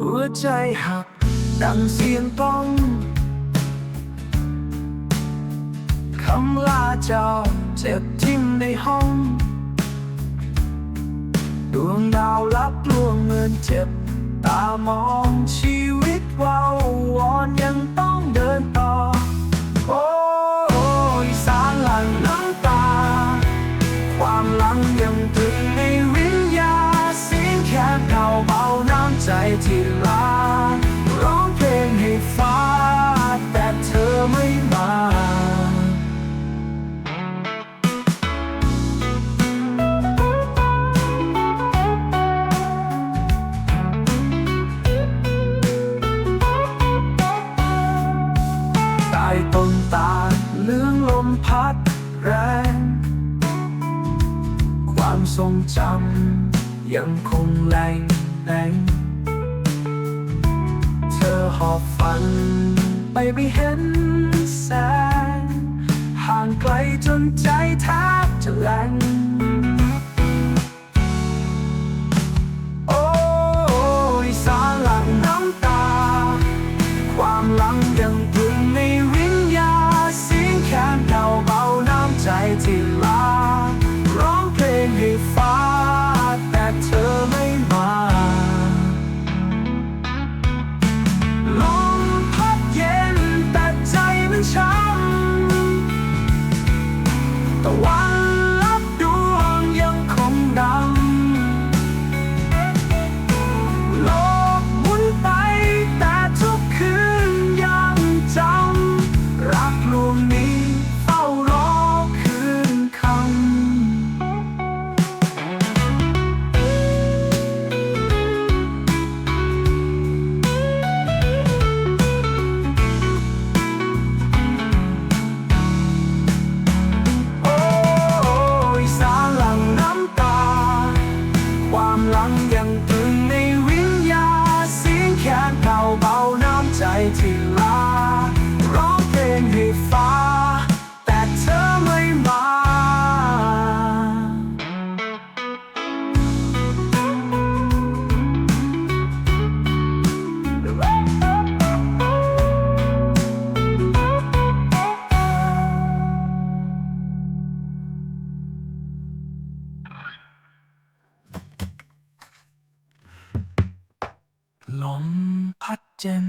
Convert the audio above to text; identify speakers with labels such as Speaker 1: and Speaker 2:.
Speaker 1: หัวใจหัก ดังเสียงป้อง คำลาเจ้าเจ็บทิ่มในห้อง ดวงดาวลับลวงเงินเจ็บตามอง ต้นตาลเลื้องลมพัดแรง ความทรงจำยังคงแรงแรงเธอหอบฝัน ไปไม่เห็นแสง ห่างไกลจนใจแทบจะแหลง ลมพัดเจ็น